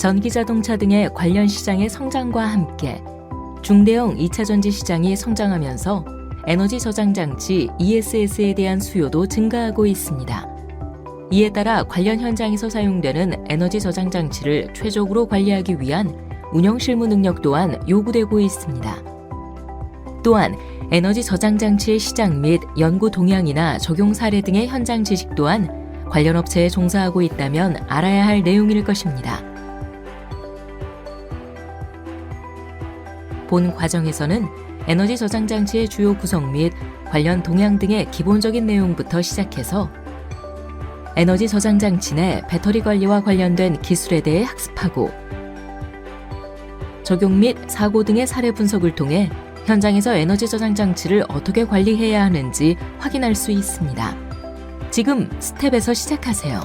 전기자동차 등의 관련 시장의 성장과 함께 중대형 2차 전지 시장이 성장하면서 에너지 저장 장치 ESS에 대한 수요도 증가하고 있습니다. 이에 따라 관련 현장에서 사용되는 에너지 저장 장치를 최적으로 관리하기 위한 운영 실무 능력 또한 요구되고 있습니다. 또한 에너지 저장 장치의 시장 및 연구 동향이나 적용 사례 등의 현장 지식 또한 관련 업체에 종사하고 있다면 알아야 할 내용일 것입니다. 본 과정에서는 에너지 저장 장치의 주요 구성 및 관련 동향 등의 기본적인 내용부터 시작해서 에너지 저장 장치 내 배터리 관리와 관련된 기술에 대해 학습하고 적용 및 사고 등의 사례 분석을 통해 현장에서 에너지 저장 장치를 어떻게 관리해야 하는지 확인할 수 있습니다. 지금 스텝에서 시작하세요.